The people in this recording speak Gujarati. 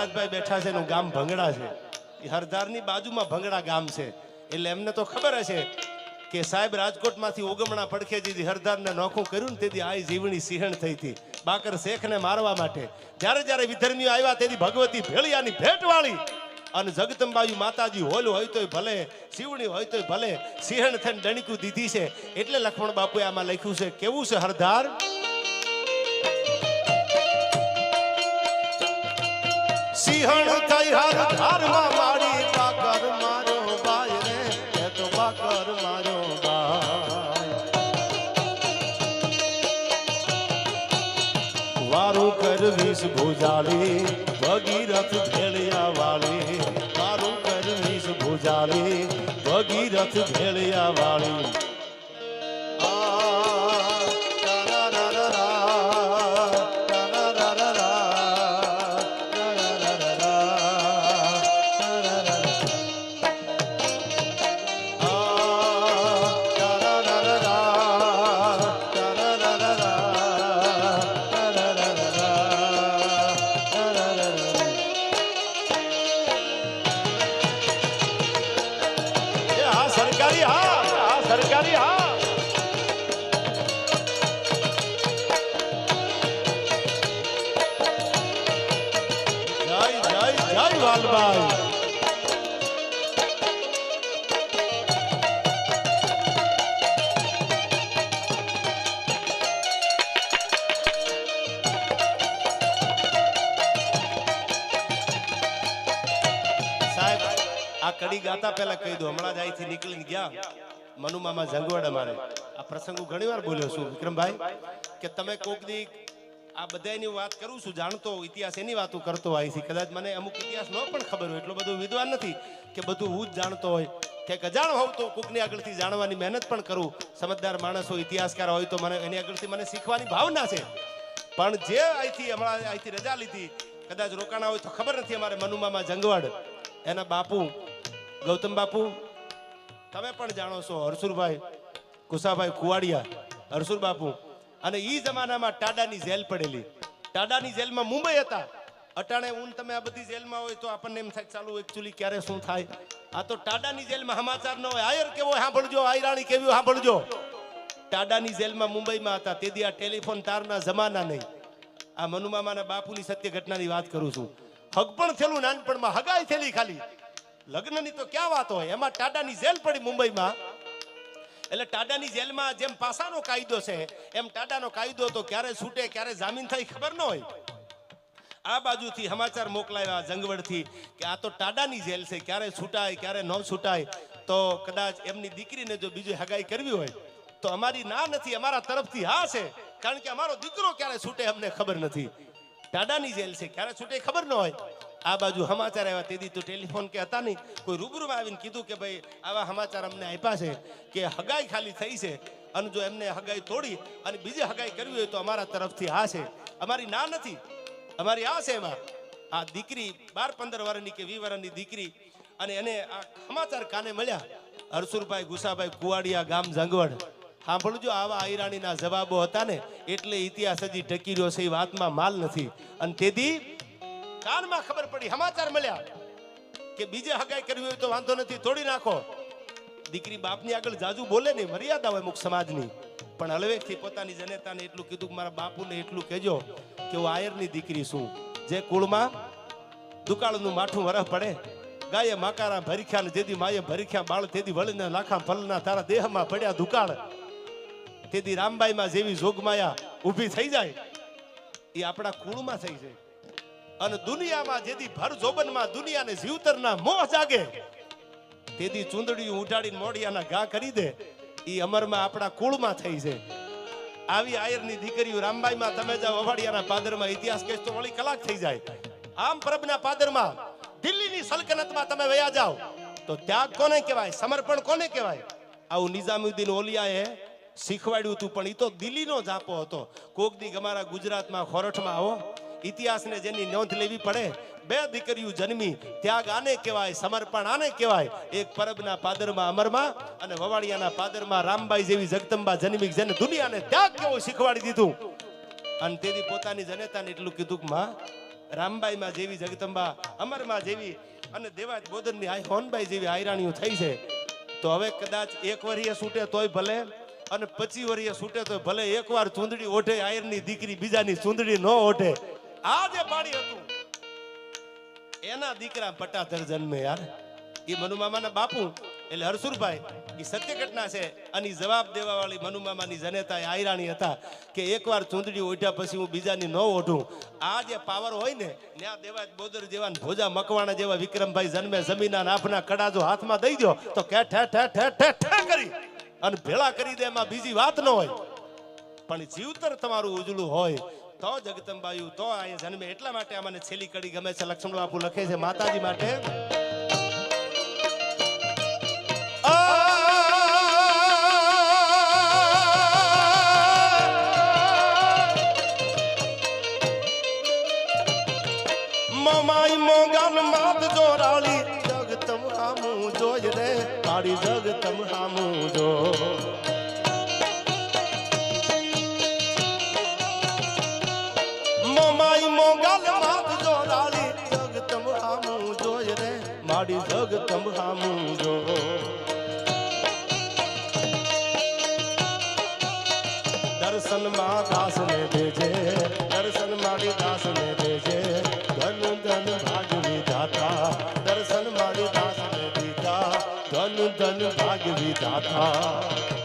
વનરાજભાઈ બેઠા છે એનું ગામ ભંગડા છે. એ હરધારની બાજુમાં ભંગડા ગામ છે. એટલે એમને તો ખબર હશે કે સાહેબ રાજકોટમાંથી ઉગમણા પડખે જેથી હરધારને નોખું કર્યું તેથી આ જીવણી સિંહણ થઈ હતી. બાકર શેખને મારવા માટે. જ્યારે જ્યારે વિધર્મીઓ આવ્યા તેથી ભગવતી ભેળિયાની ભેટ વાળી. અને જગદંબાયુ માતાજી હોલ હોય તોય ભલે, શિવણી હોય તોય ભલે, સિંહણ થઈને ડણીકું દીધી છે. એટલે લખમણ બાપુએ આમાં લખ્યું છે, કેવું છે હરધાર? સિંહણ થઈ હરધારમાં મારી બાકર મારો બાય રે એ તો બાકર મારો બાય વારું કરવીશ ભુજાલી, ભગીરથ ભેળિયા વાળી વારું કરવીશ ભુજાલી, ભગીરથ ભેળિયા વાળી જય જય કડી ગાતા પહેલા કહી દો, હમણાં જ અહીંથી નીકળીને ગયા. મનુમામા જંગવડ મારે આ પ્રસંગ ઘણી વાર બોલ્યો છું, વિક્રમભાઈ, કે તમે કોક દી આ બધાની વાત કરું છું, જાણતો ઇતિહાસ એની વાતો કરતો અહીંથી. કદાચ મને અમુક ઇતિહાસ ન પણ ખબર હોય, એટલો બધો વિદ્વાન નથી કે બધું હું જ જાણતો હોય. કે અજાણ હોઉં તો કોકની આગળથી જાણવાની મહેનત પણ કરું. સમજદાર માણસો, ઇતિહાસકાર હોય તો મને એની આગળથી મને શીખવાની ભાવના છે. પણ જે અહીંથી હમણાં અહીંથી રજા લીધી, કદાચ રોકાણા હોય તો ખબર નથી અમારે મનુમામાં જંગવડ. એના બાપુ, ગૌતમ બાપુ, તમે પણ જાણો છો, હરસુરભાઈ, કુસાભાઈ કુવાડિયા. હરસુર બાપુ અને એ જમાનામાં ટાડાની જેલ પડેલી. ટાડાની જેલમાં મુંબઈ હતા. અટાણે ઊન તમે આ બધી જેલમાં હોય તો આપણને એમ થાય ચાલુ એકચ્યુઅલી ક્યારે શું થાય? આ તો ટાડાની જેલમાં સમાચાર ન હોય. આયર કેવો સાંભળજો, આયરાણી કેવી સાંભળજો. ટાડાની જેલમાં મુંબઈમાં હતા. તેથી આ ટેલિફોન તારના જમાના નહીં. આ મનુમામાના બાપુની સત્ય ઘટનાની વાત કરું છું. હગ પણ થયેલું નાનપણમાં, હગાઈ થયેલી ખાલી. લગ્નની તો ક્યાં વાત હોય? એમાં ટાડાની જેલ પડી મુંબઈમાં. એટલે ટાડાની જેલમાં જેમ પાસાનો કાયદો છે, એમ ટાડાનો કાયદો તો ક્યારે છૂટે, ક્યારે જામીન થાય ખબર ન હોય. આ બાજુથી સમાચાર મોકલાવ્યા જંગવડથી કે આ તો ટાડાની જેલ છે, ક્યારે છૂટાય, ક્યારે ન છૂટાય, તો કદાચ એમની દીકરીને જો બીજી હગાઈ કરવી હોય, તો અમારી ના નથી, અમારા તરફથી હા છે, કારણ કે અમારો દીકરો ક્યારે છૂટે અમને ખબર નથી. ટાડાની જેલ છે, ક્યારે છૂટે ખબર ન હોય. આ બાજુ સમાચાર આવ્યા. તેથી તો ટેલિફોન કે હતા નહીં. કોઈ રૂબરૂમાં આવીને કીધું કે ભાઈ, આવા સમાચાર અમને આપ્યા છે કે હગાઈ ખાલી થઈ છે. અને જો એમને હગાઈ તોડી અને બીજી હગાઈ કરવી હોય તો અમારા તરફથી હા છે. અમારી ના નથી. અમારી આ છે એમાં. આ દીકરી બાર પંદર વર્ષની કે વીસ વર્ષની દીકરી અને એને આ સમાચાર કાને મળ્યા? હરસુરભાઈ ગુસાભાઈ કુવાડિયા ગામ જંગવડ સાંભળજો, આવા આયરાણીના જવાબો હતા ને. એટલે ઇતિહાસ હજી ટકી રહ્યો છે, એ વાતમાં માલ નથી. અને તેથી કાનમાં ખબર પડી, સમાચાર મળ્યા કે બીજે હગાઈ કરવી હોય તો વાંધો નથી, તોડી નાખો. દીકરી બાપની આગળ જાજુ બોલે નહીં, મર્યાદા હોય અમુક સમાજની. પણ હળવેકથી પોતાની જનેતાને એટલું કીધું કે મારા બાપુને એટલું કહેજો કે હું આયરની દીકરી છું. જે કુળમાં દુકાળનું માઠું વરહ પડે, ગાયે માકારા ભરીખ્યા ને જેદી માયે ભરીખ્યા બાળ, તેદી વળીને લાખા ફલના તારા દેહમાં પડ્યા દુકાળ. તેથી રામબાઈમાં જેવી જોગમાયા ઊભી થઈ જાય, એ આપણા કુળમાં થઈ જાય. અને દુનિયામાં જેથી ભર જોબનમાં દુનિયાને જીવતરના મોહ જાગે તેથી ચૂંદડીયું ઉડાડીને મોડિયાના ઘા કરી દે એ અમરમાં આપણા કુળમાં થઈ છે આવી આયરની દીકરીઓ રામબાઈમાં તમે જાઓ, અવાડિયાના પાદરમાં ઇતિહાસ કહેશ તો વળી કલાક થઈ જાય. આમ પરબના પાદરમાં, દિલ્હીની સલ્તનતમાં તમે વયા જાઓ, તો ત્યાગ કોને કહેવાય? સમર્પણ કોને કહેવાય? આવું નિઝામુદ્દીન ઓલિયાએ શીખવાડ્યું હતું, પણ એ તો દિલ્હીનો જાપો હતો. કોક દી અમારા ગુજરાતમાં ખોરઠમાં આવો ઇતિહાસને જેની નોંધ લેવી પડે, બે દીકરીઓ જન્મી, ત્યાગ આને કહેવાય, સમર્પણ આને કહેવાય. એક પરબના પાદરમાં અમરમાં અને વવાડિયાના પાદરમાં રામબાઈ જેવી જગદંબા જન્મી જેને દુનિયાને ત્યાગ કેવો શીખવાડી દીધું. અને તેથી પોતાની જનેતાને એટલું કીધું કે, માં જેવી જગદંબા, અમરમાં જેવી અને દેવાજ બોદરની આ હોનબાઈ જેવી આયરાણીઓ થઈ છે. તો હવે કદાચ એક વરીએ છૂટે તોય ભલે અને પચી વરીએ છૂટે તોય ભલે. એકવાર ચૂંદડી ઓઢે, આયરની દીકરી બીજાની ચૂંદડી ન ઓઢે. આ જે પાણી હતું, એના દીકરા પટાધર જન્મે યાર. એ મનુમામાના બાપુ, એટલે હરસુરભાઈ એ સત્ય ઘટના છે. અને જવાબ દેવા વાળી મનુમામાની જનેતા આયરાણી હતા કે એકવાર ચૂંટણી ઓઢ્યા પછી હું બીજાની ન ઓઢું. આ જે પાવર હોય ને ત્યાં દેવા બોદર જેવા ભોજા મકવાણા જેવા વિક્રમભાઈ જન્મે જમીના નાફના કડા જો હાથમાં દઈ દો તો કે ઠે ઠે ઠે ઠે ઠે કરી. અને ભેળા કરી દે એમાં બીજી વાત ન હોય. પણ જીવતર તમારું ઉજળું હોય. તો જગદંબાયુ, તો અહીંયા જન્મે. એટલા માટે અમને છેલ્લી કડી ગમે છે, લક્ષ્મણ બાપુ લખે છે, માતાજી માટે. મમાઈ જોય રે. તારી હામું જો. રે જગ જગતમ હામું જો દર્શનમાં દાસ ને દેજે દર્શન મારી દાસ ને દેજે ધન ધન ભાગવી દાતા. દર્શન મારી દાસ ને દીધા ધન ધન ભાગવી વિધાતા